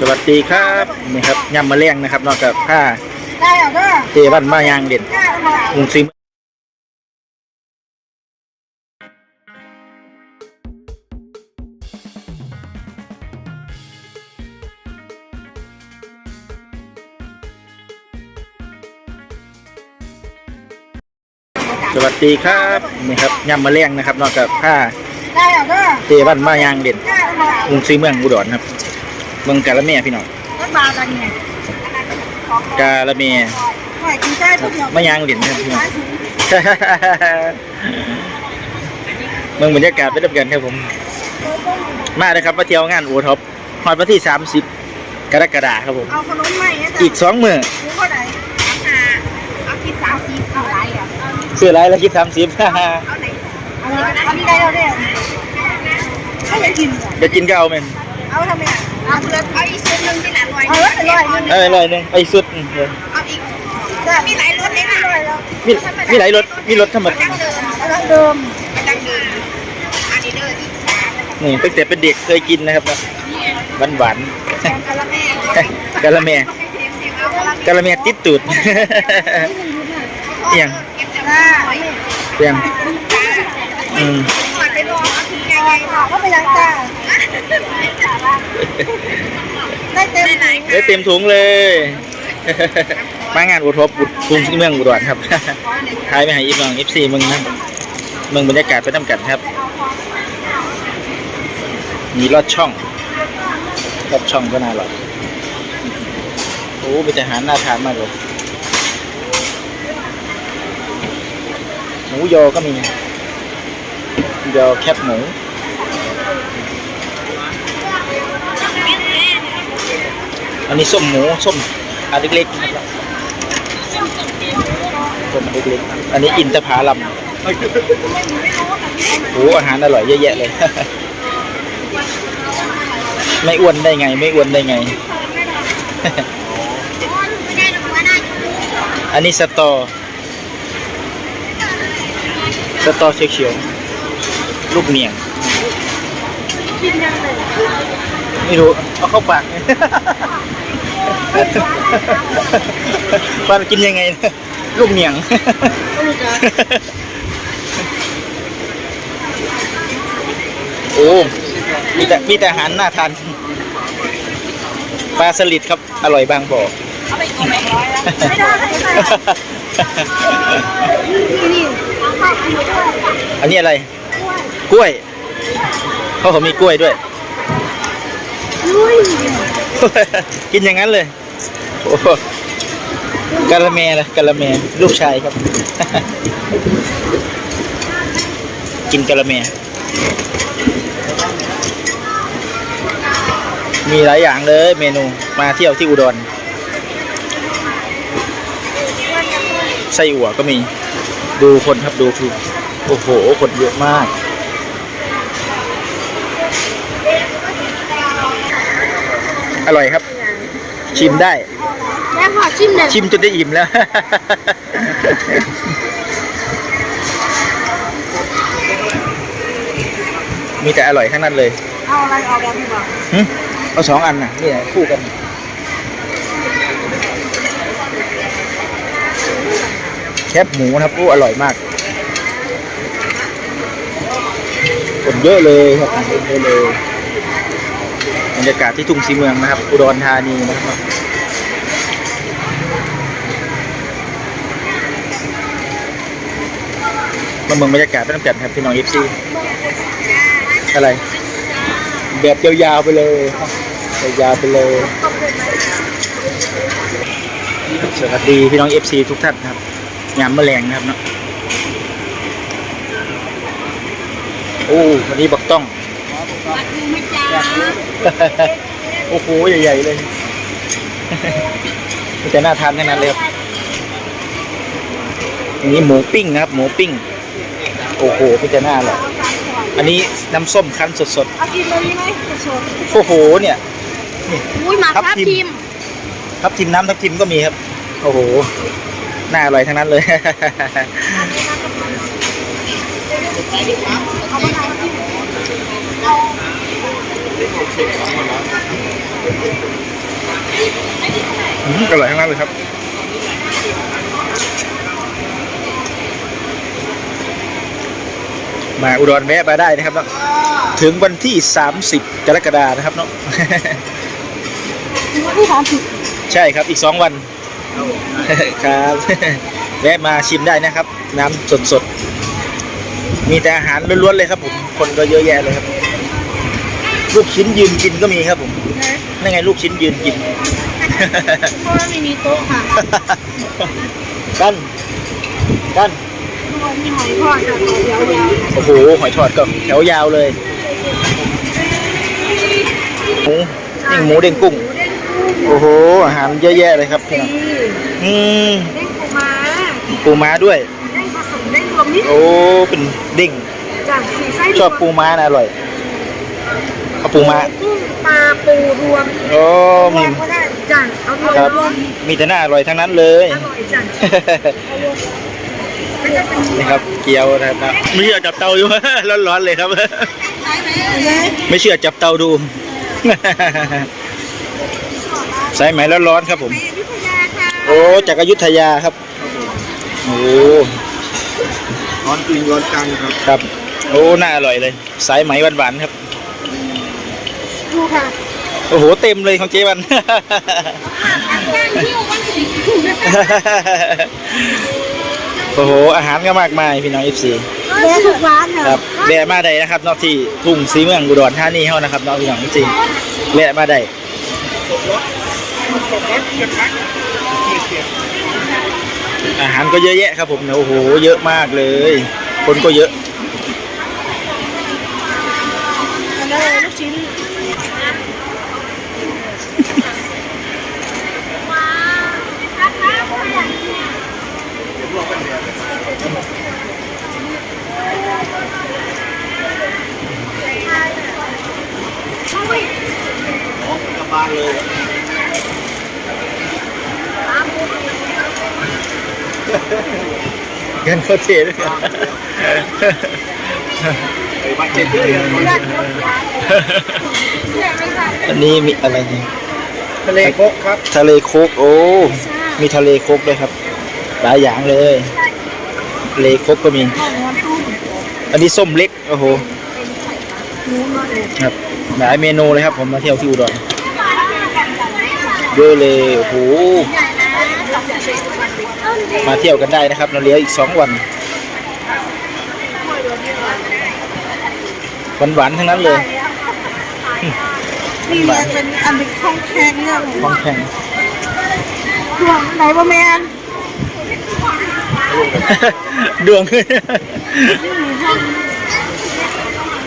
สวัสดีครับนี่ครับยำมะเร็งนะครับนอกจากผ้าเหรอเด้อเจวันมายางเด่นมุงซิมสวัสดีครับนี่ครับยำมะเร็งนะครับนอกจากผ้าเหรอเด้อเจวันมายางเด่นมุงศรีเมืองอุดรครับ เมืองกาละเมียพี่น้องรถบาทอะไรเนี่ยกาละเมียหอยกินได้ทุกอย่างมายางเด่นครับพี่น้องเมืองบรรยากาศไปด้วยกันครับผม มาเลยครับมาเที่ยวงานโอท็อปฮอดวันที่30กรกฎาคมครับผมเอาขนมใหม่เนี่ยจ้ะอีกสองมือรู้เท่าไหร่อ่าเอาคิดสามสิบเอาไรอะเสื้อลายแล้วคิด30เอาไหนเอาอันนี้ได้แล้วเนี่ยไม่อยากกินเหรอจะกินก็เอาแมัน เอาทำไมอะเอาเลือกเอาอีกชุดหนึ่งที่หลานลอยเอาละลอยหนึ่งเอ้ยร้อยหนึงไปสุดอืมเดี๋ยวเอาอีกมีหลายรสเลยนะมีมีหลายรถมีรถทั้งหมดดั้งเดิมดั้งเดิมดั้งเดิมอันนี้เด้ออีกสามนี่ตั้งแต่เป็นเด็กเคยกินนะครับนะหวานหวานกะละแม่ๆกะละแมกะละแมติดตูดเอียงจ้าเอียง อืมไปรอเอาถึงไงไงก็ไปยังจ้าได้เต็มไหนได้เต็มถุงเลย มางานอุทบบุตรกรุงศรีเมืองอุดรครับท้ายไปหาอีกน้อง FC มึงนะเมืองบรรยากาศไปน้ำกันครับ มีลอดช่องลอดช่องก็น่ารอยโอ้เป็นอาหารน่าทานมากเลยหมูยอก็มี ดียอแคบหมูอันนี้ส้มหมูส้มอันเล็กๆนะครับส้มเล็กๆอันนี้อินทผลัมโอ้อาหารอร่อยเยอะแยะเลย ไม่อ้วนได้ไง ไม่อ้วนได้ไง อันนี้สตอ สตอเขียวๆ ลูกเนียงไม่รู้ เอาเข้าปาก ปันกินยังไงนะลูกเหนียงโอ้ มีแต่มีแต่อาหารน่าทาน ปลาสลิดครับ อร่อยบางบ่อไม่ได้ไม่ได้นี่อันนี้อะไร กล้วยเขาเขามีกล้วยด้วยลุยกินอย่างนั้นเลยโอ้โหกะละแมเลยกะละแมลูกชายครับ กินกะละแม มีหลายอย่างเลยเมนูมาเที่ยวที่อุดรไส้อั่วก็มีดูคนครับดูคือโอ้โห คนเยอะมาก อร่อยครับ ชิมได้ แม่ขอชิมหน่อยชิมจนได้อิ่มแล้ว มีแต่อร่อยทั้งนั้นเลย เอาอะไรออกแล้วพี่บอกหึเอาสองอันน่ะนี่คู่กัน แคบหมูนะครับโอ้อร่อยมากคนเยอะเลยครับคนเยอะเลยบ รรยากาศที่ทุ่งสีเมืองนะครับ อุดรธานีนะครับมาเมืองบรรยากาศเป็นน้ำกันครับพี่น้องเอฟซีอะไร แบบยาวๆไปเลยยาวๆไปเลยสวัสดีพี่น้องเอฟซีทุกท่านครับยามแมลงนะครับเนาะโอ้วันนี้บักต้อง โอ้โหใหญ่ๆเลยมีแต่น่าทานทั้งนั้นเลยครับอันนี้หมูปิ้งนะครับ หมูปิ้ง โอ้โหมีแต่น่าอร่อยอันนี้น้ำส้มคั้นสดเอากินเลยไหมสดๆโอ้โหเนี่ยๆอุ้ยหมาทับทับทิมทิมทับทิมน้ำทับทิมก็มีครับ โอ้โหน่าอร่อยทั้งนั้นเลยเอามะนาวทิม อืมอร่อยทั้งนั้นเลยครับมาอุดรแวะมาได้นะครับเนาะถึงวันที่ 30 กรกฎานะครับเนาะวันที่สามสิบใช่ครับอีก 2 วันครับแวะมาชิมได้นะครับ น้ำสดๆ มีแต่อาหารล้วนๆเลยครับผม คนก็เยอะแยะเลยครับ ลูกชิ้นยืนกินก็มีครับผมนะนั่นไงลูกชิ้นยืนกิน เพราะว่าไม่มีโต๊ะค่ะกันกันมีหอยทอดกับเดี๋ยวเดี๋ยวโอ้โหหอยทอดก็แถวยาวเลยหมูนี่หมูเด้งกุ้ง เด้งกุ้งโอ้โหอาหารเยอะแยะเลยครับพี่ซีน้องอืมเด้งปูม้าปูม้าด้วย เด้งผสมเด้งรวมนิดโอ้เป็นเด้ง จากสีไส้ชอบปูม้านะอร่อย เอาปูม้ากุ้งปลาปูรวมโอ้รมีวมก็ได้จ้ะเอารวมครับ รวมมีแต่หน้าอร่อยทั้งนั้นเลย อร่อยจ้ะเอารวมไม่ได้เป็นนี่ครับเกี๊ยวนะครับไม่เชื่อจับเตาอยู่ ร้อนๆเลยครับไหมไม่เชื่อจับเตาดูใส่ไหมร้อนๆครับผม ไปอยุธยาค่ะโอ้จากอยุธยาครับโอ้ร้อนจริงร้อนจังครับครับ โอ้น่าอร่อยเลย สายไหมหวานๆครับ ดูค่ะโอ้โหเต็มเลยของเจ๊วันย่างที่วันสีถูกนะคะโอ้โห อาหารก็มากมายพี่น้องเอฟซีแม่ถูกร้านเหรอครับแวะมาได้นะครับนอกที่ทุ่งสีเมืองอุดรธานีเฮานะครับน้องพี่น้องเอฟซีแวะมาได้อาหารก็เยอะแยะครับผมเนี่ยโอ้โห เยอะมากเลย คนก็เยอะ อันนั้นลูกชิ้น กลับบ้าน เลยเงินโคตรเทเลยไปบ้านเจ็ดเลยอันนี้มีอะไรเนี่ยทะเลโคกครับ ทะเลโคกโอ้ มีทะเลโคกด้วยครับ หลายอย่างเลยทะเลโคกก็มี อันนี้ส้มเล็ก โอ้โห ครับ หลายเมนูเลยครับ ผมมาเที่ยวที่อุดร เยอะเลยโอ้โหมาเที่ยวกันได้นะครับ เราเหลืออีกสองวันหวานๆทั้งนั้นเลยนี่เรียกเป็นอันเป็นข้องแข็งเนี่ยของแข็งห่วงไหนบ่แม่นดวง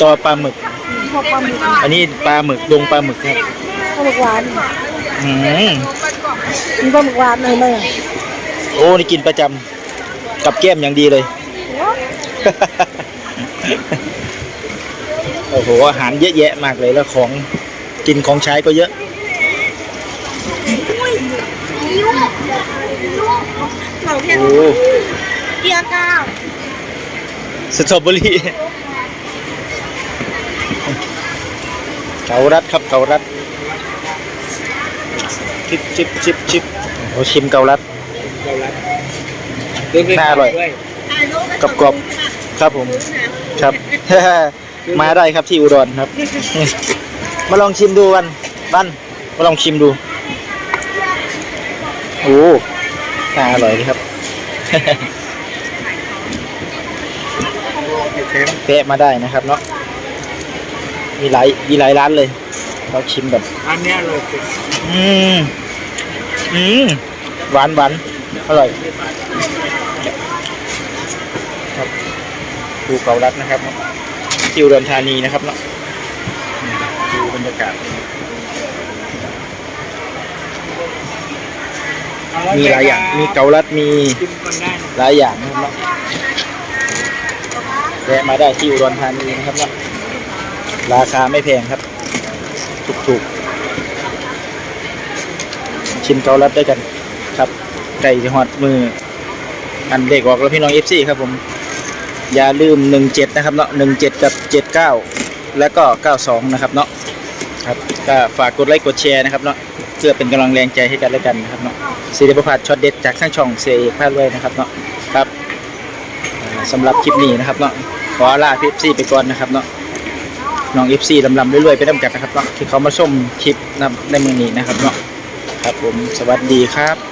ต่อปลาหมึกพวกปลาหมึก อันนี้ปลาหมึกดงปลาหมึกครับปลาหมึกหวาน อืมมีปลาหมึกหวานเลยไหมโอ้นี่กินประจำกับแก้มอย่างดีเลย โอ้โหอาหารเยอะแยะมากเลยแล้วของกินของใช้ก็เยอะเราแค่โอ้เกียร์ก้าวสตรอเบอรี่เกาลัดครับเกาลัด ชิบชิบชิบชิบโอ้ชิมเกาลัดน่าอร่อยกรอบๆครับผมครับ มาได้ครับที่อุดรครับ มาลองชิมดูวันบันมาลองชิมดูโอ้น่าอร่อยเลยครับแวะมาได้นะครับเนาะมีหลายมีหลายร้านเลยเราชิมแบบอันเนี้ยเลยอืม อืมหวานหวานอร่อยครับภูเขารัดนะครับที่อุดรธานีนะครับเนาะดูบรรยากาศ มีหลายอย่าง มีเกาลัด มีกินกันได้หลายอย่างนะครับเนาะแวะมาได้ที่อุดรธานีนะครับเนาะราคาไม่แพงครับ ถูกๆ ชิมเกาลัดด้วยกันครับไก่ที่ฮอดมือ อันเด็กออกแล้วพี่น้องเอฟซีครับผม อย่าลืม17นะครับเนาะ17กับ79แล้วก็92นะครับเนาะครับก็ฝากกดไลค์กดแชร์นะครับเนาะเพื่อเป็นกำลังแรงใจให้กันและกันนะครับเนาะซีรีส์ประพาสช็อตเด็ดจากข้างช่องเสียเอกพาดไว้นะครับเนาะครับอ่าสำหรับคลิปนี้นะครับเนาะขอลาพีเอฟซีไปก่อนนะครับเนาะน้องเอฟซีลำลำเรื่อยๆไปน้ำกันนะครับเนาะที่เขามาชมคลิปนในมือนี้นะครับเนาะ ครับผมสวัสดีครับ